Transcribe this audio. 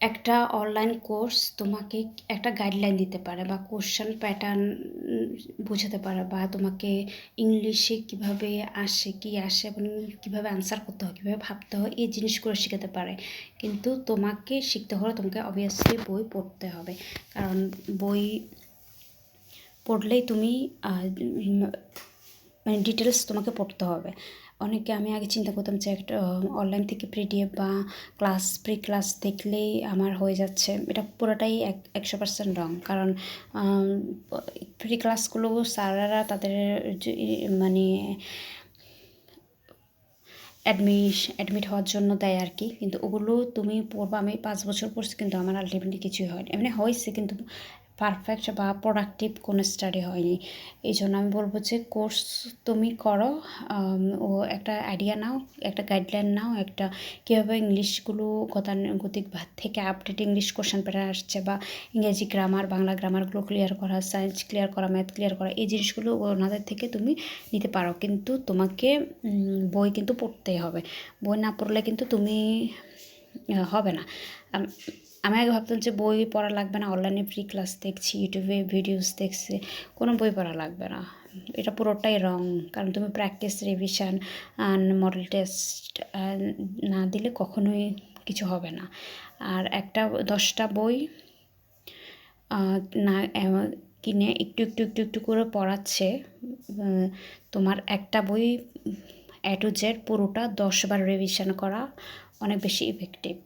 একটা online course তোমাকে একটা গাইডলাইন দিতে পারে বা কোশ্চেন প্যাটার্ন বোঝাতে পারে বা তোমাকে ইংলিশে কীভাবে আসে, কি আসে এবং কীভাবে আনসার করতে হয়, কীভাবে ভাবতে হয়, এই জিনিসগুলো শেখাতে পারে। কিন্তু তোমাকে শিখতে হলে তোমাকে অবভিয়াসলি বই পড়তে হবে। কারণ বই পড়লেই তুমি মানে ডিটেলস তোমাকে পড়তে হবে। অনেকে আমি আগে চিন্তা করতাম যে একটা অনলাইন থেকে পিডিএফ বা ক্লাস প্রি ক্লাস দেখলেই আমার হয়ে যাচ্ছে। এটা পুরোটাই এক, একশো পার্সেন্ট রং কারণ প্রি ক্লাসগুলো স্যারেরা তাদের মানে অ্যাডমিশ অ্যাডমিট হওয়ার জন্য দেয় আর কি। কিন্তু ওগুলো তুমি পড়বা, আমি পাঁচ বছর পড়ছি, কিন্তু আমার আলটিমেটলি কিছুই হয়নি। এমনি হয়েছে, কিন্তু পারফেক্ট বা প্রোডাক্টিভ কোনো স্টাডি হয়নি। এই জন্য আমি বলব যে কোর্স তুমি করো ও একটা আইডিয়া নাও, একটা গাইডলাইন নাও, একটা কীভাবে ইংলিশগুলো গতানুগতিক ভাত থেকে আপডেট ইংলিশ কোশ্চেন পেপার আসছে বা ইংরেজি গ্রামার বাংলা গ্রামারগুলো ক্লিয়ার করা সায়েন্স ক্লিয়ার করা ম্যাথ ক্লিয়ার করা, এই জিনিসগুলো ওনাদের থেকে তুমি নিতে পারো। কিন্তু তোমাকে বই কিন্তু পড়তেই হবে। বই না পড়লে কিন্তু তুমি হবে না। আমি আগে ভাবতাম যে বই পড়া লাগবে না অনলাইনে ফ্রি ক্লাস দেখছি ইউটিউবে ভিডিওস দেখছি, কোনো বই পড়া লাগবে না। এটা পুরোটাই রং কারণ তুমি প্র্যাকটিস রিভিশন মডেল টেস্ট না দিলে কখনোই কিছু হবে না। আর একটা দশটা বই না কিনে একটু একটু একটু একটু করে পড়াচ্ছে তোমার একটা বই এ জেড পুরোটা দশবার রিভিশন করা অনেক বেশি ইফেক্টিভ